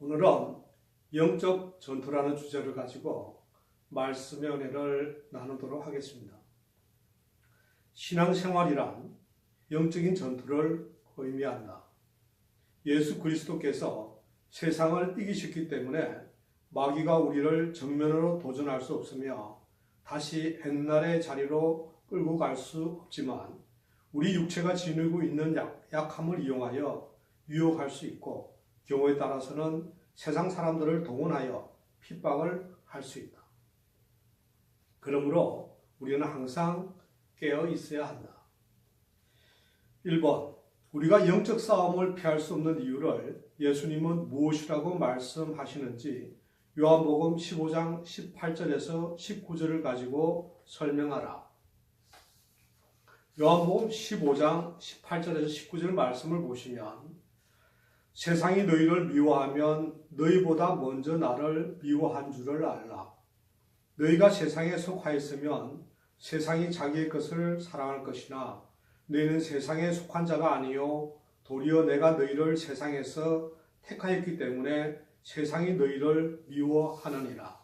오늘은 영적 전투라는 주제를 가지고 말씀의 은혜를 나누도록 하겠습니다. 신앙생활이란 영적인 전투를 의미한다. 예수 그리스도께서 세상을 이기셨기 때문에 마귀가 우리를 정면으로 도전할 수 없으며 다시 옛날의 자리로 끌고 갈 수 없지만 우리 육체가 지니고 있는 약, 약함을 이용하여 유혹할 수 있고 경우에 따라서는 세상 사람들을 동원하여 핍박을 할 수 있다. 그러므로 우리는 항상 깨어 있어야 한다. 1번. 우리가 영적 싸움을 피할 수 없는 이유를 예수님은 무엇이라고 말씀하시는지 요한복음 15장 18절에서 19절을 가지고 설명하라. 요한복음 15장 18절에서 19절 말씀을 보시면 세상이 너희를 미워하면 너희보다 먼저 나를 미워한 줄을 알라. 너희가 세상에 속하였으면 세상이 자기의 것을 사랑할 것이나 너희는 세상에 속한 자가 아니요 도리어 내가 너희를 세상에서 택하였기 때문에 세상이 너희를 미워하느니라.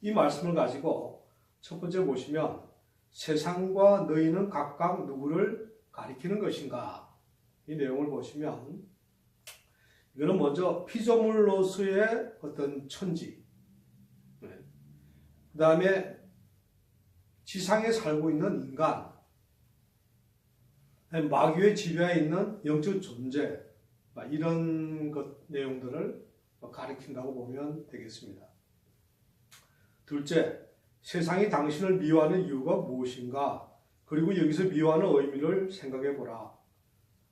이 말씀을 가지고 첫 번째 보시면 세상과 너희는 각각 누구를 가리키는 것인가? 이 내용을 보시면 이거는 먼저 피조물로서의 어떤 천지, 그 다음에 지상에 살고 있는 인간, 마귀의 지배에 있는 영적 존재, 이런 것 내용들을 가리킨다고 보면 되겠습니다. 둘째, 세상이 당신을 미워하는 이유가 무엇인가? 그리고 여기서 미워하는 의미를 생각해 보라.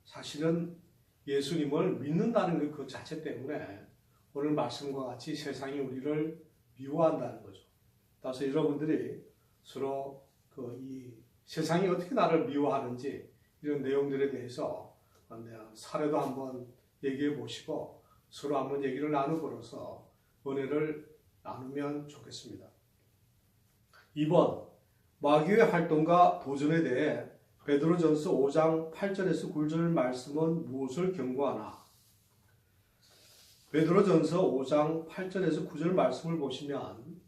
사실은 예수님을 믿는다는 그 자체 때문에 오늘 말씀과 같이 세상이 우리를 미워한다는 거죠. 따라서 여러분들이 서로 그 이 세상이 어떻게 나를 미워하는지 이런 내용들에 대해서 사례도 한번 얘기해 보시고 서로 한번 얘기를 나누고로서 은혜를 나누면 좋겠습니다. 2번 마귀의 활동과 도전에 대해 베드로전서 5장 8절에서 9절 말씀은 무엇을 경고하나? 베드로전서 5장 8절에서 9절 말씀을 보시면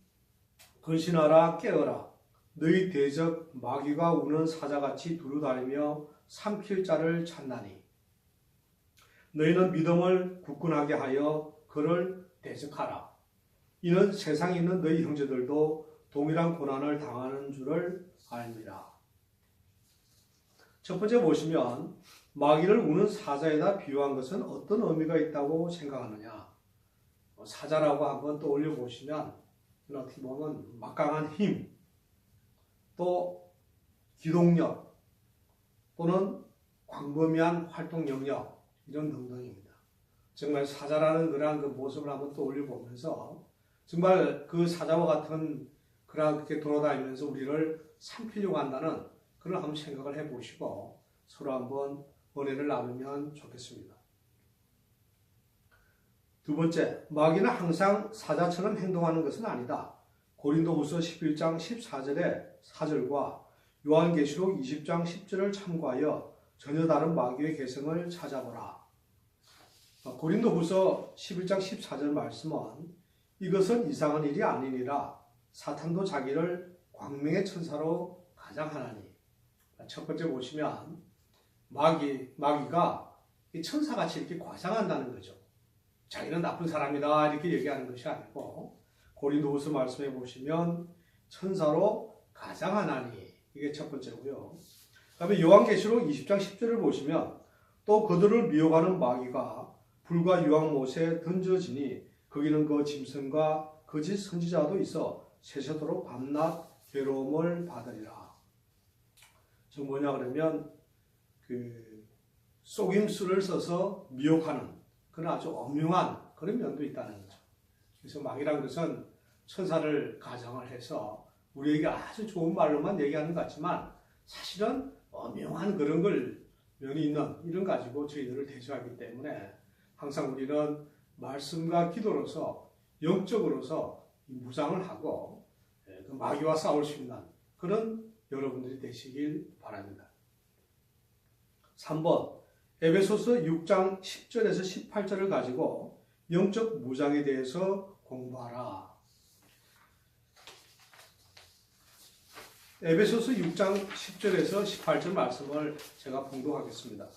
근신하라 깨어라 너희 대적 마귀가 우는 사자같이 두루다니며 삼킬 자를 찾나니 너희는 믿음을 굳건하게 하여 그를 대적하라 이는 세상에 있는 너희 형제들도 동일한 고난을 당하는 줄을 알미라. 첫 번째 보시면 마귀를 우는 사자에다 비유한 것은 어떤 의미가 있다고 생각하느냐? 뭐 사자라고 한번 떠올려 보시면 어떻게 보면 막강한 힘, 또 기동력, 또는 광범위한 활동 영역 이런 등등입니다. 정말 사자라는 그러한 그 모습을 한번 떠올려 보면서 정말 그 사자와 같은 그렇게 돌아다니면서 우리를 삼키려고 한다는 그런 한번 생각을 해보시고 서로 한번 은혜를 나누면 좋겠습니다. 두 번째, 마귀는 항상 사자처럼 행동하는 것은 아니다. 고린도후서 11장 14절의 4절과 요한계시록 20장 10절을 참고하여 전혀 다른 마귀의 개성을 찾아보라. 고린도후서 11장 14절 말씀은 이것은 이상한 일이 아니니라 사탄도 자기를 광명의 천사로 가장하나니 첫 번째 보시면 마귀 마귀가 천사같이 이렇게 과장한다는 거죠. 자기는 나쁜 사람이다 이렇게 얘기하는 것이 아니고 고린도후서 말씀해 보시면 천사로 가장하나니 이게 첫 번째고요. 그다음에 요한계시록 20장 10절을 보시면 또 그들을 미혹하는 마귀가 불과 유황못에 던져지니 거기는 그 짐승과 거짓 선지자도 있어 세세도록 밤낮 괴로움을 받으리라. 저 뭐냐 그러면 그 속임수를 써서 미혹하는 그런 아주 엄흉한 그런 면도 있다는 거죠. 그래서 마귀란 것은 천사를 가정을 해서 우리에게 아주 좋은 말로만 얘기하는 것 같지만 사실은 엄흉한 그런 걸 면이 있는 이런 가지고 저희들을 대처하기 때문에 항상 우리는 말씀과 기도로서 영적으로서 무장을 하고 그 마귀와 싸울 수 있는 그런 여러분들이 되시길 바랍니다. 3번 에베소서 6장 10절에서 18절을 가지고 영적 무장에 대해서 공부하라. 에베소서 6장 10절에서 18절 말씀을 제가 봉독하겠습니다.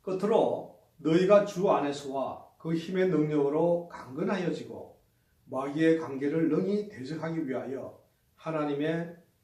끝으로 너희가 주 안에서와 그 힘의 능력으로 강건하여지고 마귀의 관계를 능히 대적하기 위하여 하나님의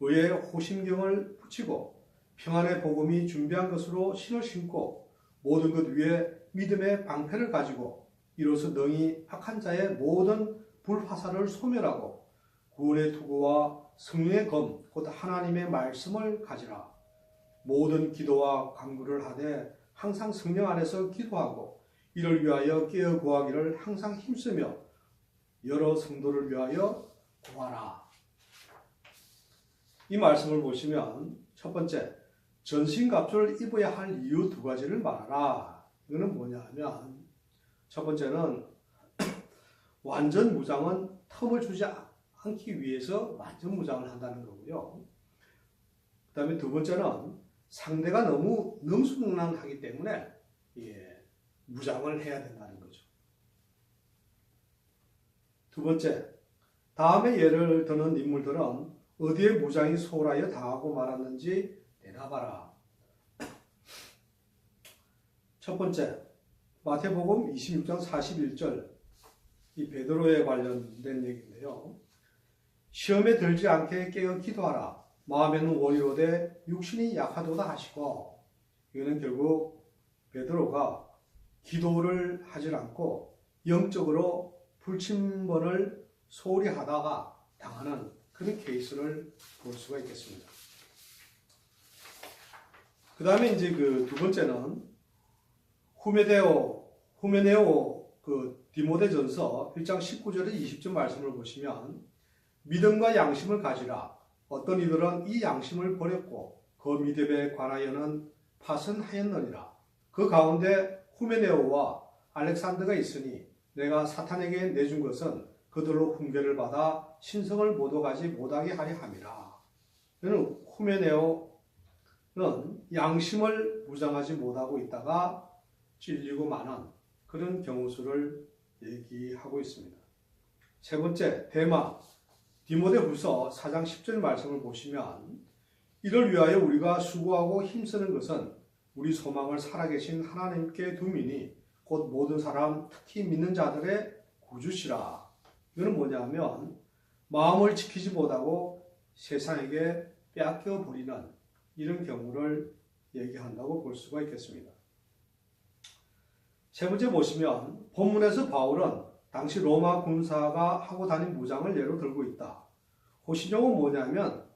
의의 호심경을 붙이고 평안의 복음이 준비한 것으로 신을 신고 모든 것 위에 믿음의 방패를 가지고 이로써 능히 악한 자의 모든 불화살을 소멸하고 구원의 투구와 성령의 검, 곧 하나님의 말씀을 가지라. 모든 기도와 간구를 하되 항상 성령 안에서 기도하고 이를 위하여 깨어 구하기를 항상 힘쓰며 여러 성도를 위하여 구하라. 이 말씀을 보시면 첫 번째 전신갑주를 입어야 할 이유 두 가지를 말하라. 이거는 뭐냐 하면 첫 번째는 완전 무장은 텀을 주지 않기 위해서 완전 무장을 한다는 거고요. 그 다음에 두 번째는 상대가 너무 능수능란하기 때문에 예, 무장을 해야 된다는 거죠. 두 번째, 다음에 예를 드는 인물들은 어디에 무장이 소홀하여 당하고 말았는지 대답하라. 첫 번째, 마태복음 26장 41절 이 베드로에 관련된 얘기인데요. 시험에 들지 않게 깨어 기도하라. 마음에는 원이로되 육신이 약하도다 하시고 이거는 결국 베드로가 기도를 하질 않고 영적으로 불침번을 소홀히 하다가 당하는 그런 케이스를 볼 수가 있겠습니다. 그 다음에 이제 그 두 번째는 후메데오, 후메네오 그 디모데전서 1장 19절에 20절 말씀을 보시면 믿음과 양심을 가지라. 어떤 이들은 이 양심을 버렸고 그 믿음에 관하여는 파선하였느니라. 그 가운데 후메네오와 알렉산더가 있으니 내가 사탄에게 내준 것은 그들로 훈계를 받아 신성을 모독하지 못하게 하려 함이라. 후메네오는 양심을 무장하지 못하고 있다가 찔리고 마는 그런 경우 수를 얘기하고 있습니다. 세 번째, 대마. 디모데 후서 4장 10절 말씀을 보시면 이를 위하여 우리가 수고하고 힘쓰는 것은 우리 소망을 살아계신 하나님께 두미니 곧 모든 사람 특히 믿는 자들의 구주시라. 이거는 뭐냐면 마음을 지키지 못하고 세상에게 빼앗겨 버리는 이런 경우를 얘기한다고 볼 수가 있겠습니다. 세 번째 보시면 본문에서 바울은 당시 로마 군사가 하고 다닌 무장을 예로 들고 있다. 호신용은 뭐냐면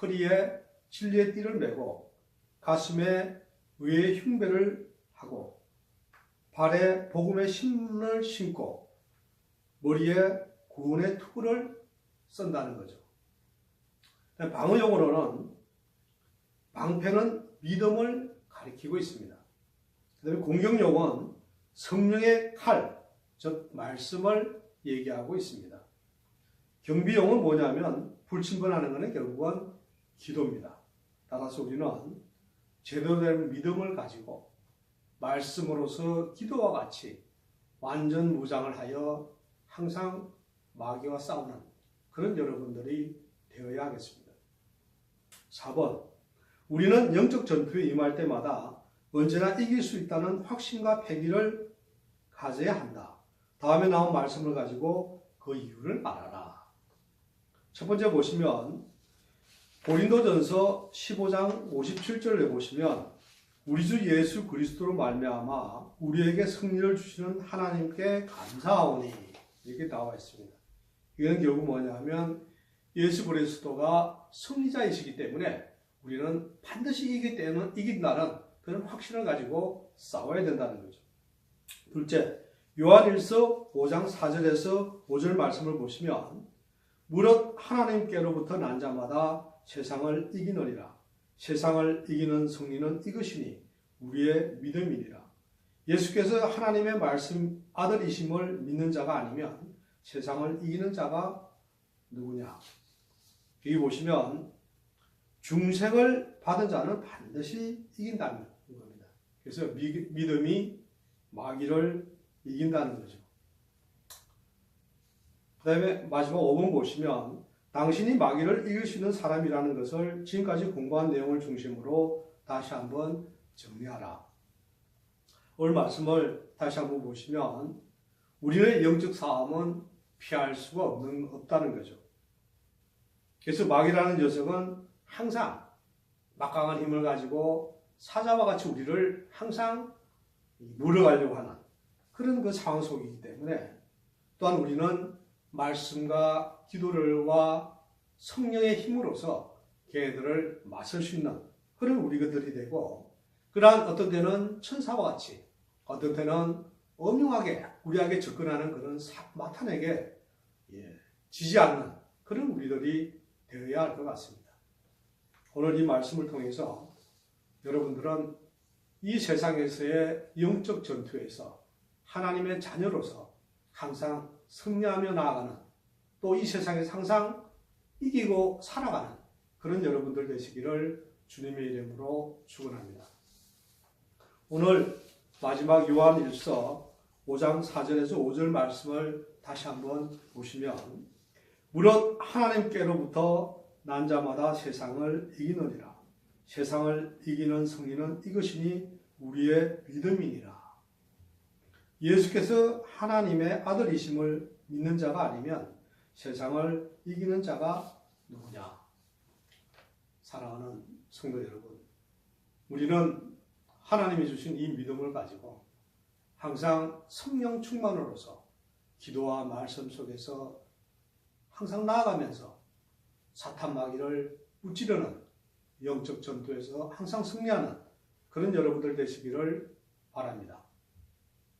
허리에 진리의 띠를 메고 가슴에 의의 흉배를 하고 발에 복음의 신을 신고 머리에 구원의 투구를 쓴다는 거죠. 방어용어로는 방패는 믿음을 가리키고 있습니다. 그 다음에 공격용은 성령의 칼, 즉 말씀을 얘기하고 있습니다. 경비용은 뭐냐면 불침번하는 것은 결국은 기도입니다. 따라서 우리는 제대로 된 믿음을 가지고 말씀으로서 기도와 같이 완전 무장을 하여 항상 마귀와 싸우는 그런 여러분들이 되어야 하겠습니다. 4번. 우리는 영적 전투에 임할 때마다 언제나 이길 수 있다는 확신과 패기를 가져야 한다. 다음에 나온 말씀을 가지고 그 이유를 말하라. 첫 번째 보시면 고린도전서 15장 57절에 보시면 우리 주 예수 그리스도로 말미암아 우리에게 승리를 주시는 하나님께 감사하오니 이렇게 나와 있습니다. 이건 결국 뭐냐면 예수 그리스도가 승리자이시기 때문에 우리는 반드시 이기 때는 이긴다는 그런 확신을 가지고 싸워야 된다는 거죠. 둘째, 요한일서 5장 4절에서 5절 말씀을 보시면 무릇 하나님께로부터 난 자마다 세상을 이기느니라. 세상을 이기는 승리는 이것이니 우리의 믿음이니라. 예수께서 하나님의 말씀 아들이심을 믿는 자가 아니면 세상을 이기는 자가 누구냐? 여기 보시면 중생을 받은 자는 반드시 이긴다는 겁니다. 그래서 미, 믿음이 마귀를 이긴다는 거죠. 그 다음에 마지막 5번 보시면 당신이 마귀를 이길 수 있는 사람이라는 것을 지금까지 공부한 내용을 중심으로 다시 한번 정리하라. 오늘 말씀을 다시 한번 보시면 우리의 영적 싸움은 피할 수가 없는, 없다는 거죠. 그래서 마귀라는 녀석은 항상 막강한 힘을 가지고 사자와 같이 우리를 항상 물어가려고 하는 그런 그 상황 속이기 때문에 또한 우리는 말씀과 기도를와 성령의 힘으로서 걔들을 맞설 수 있는 그런 우리들이 되고 그러한 어떤 때는 천사와 같이 어떤 때는 엄중하게 우리에게 접근하는 그런 마탄에게 예, 지지 않는 그런 우리들이 되어야 할 것 같습니다. 오늘 이 말씀을 통해서 여러분들은 이 세상에서의 영적 전투에서 하나님의 자녀로서 항상 승리하며 나아가는 또 이 세상에서 항상 이기고 살아가는 그런 여러분들 되시기를 주님의 이름으로 축원합니다. 오늘 마지막 요한 1서 5장 4절에서 5절 말씀을 다시 한번 보시면 무릇 하나님께로부터 난 자마다 세상을 이기느니라 세상을 이기는 승리는 이것이니 우리의 믿음이니라 예수께서 하나님의 아들이심을 믿는 자가 아니면 세상을 이기는 자가 누구냐? 사랑하는 성도 여러분, 우리는 하나님이 주신 이 믿음을 가지고 항상 성령 충만으로서 기도와 말씀 속에서 항상 나아가면서 사탄 마귀를 무찌르는 영적 전투에서 항상 승리하는 그런 여러분들 되시기를 바랍니다.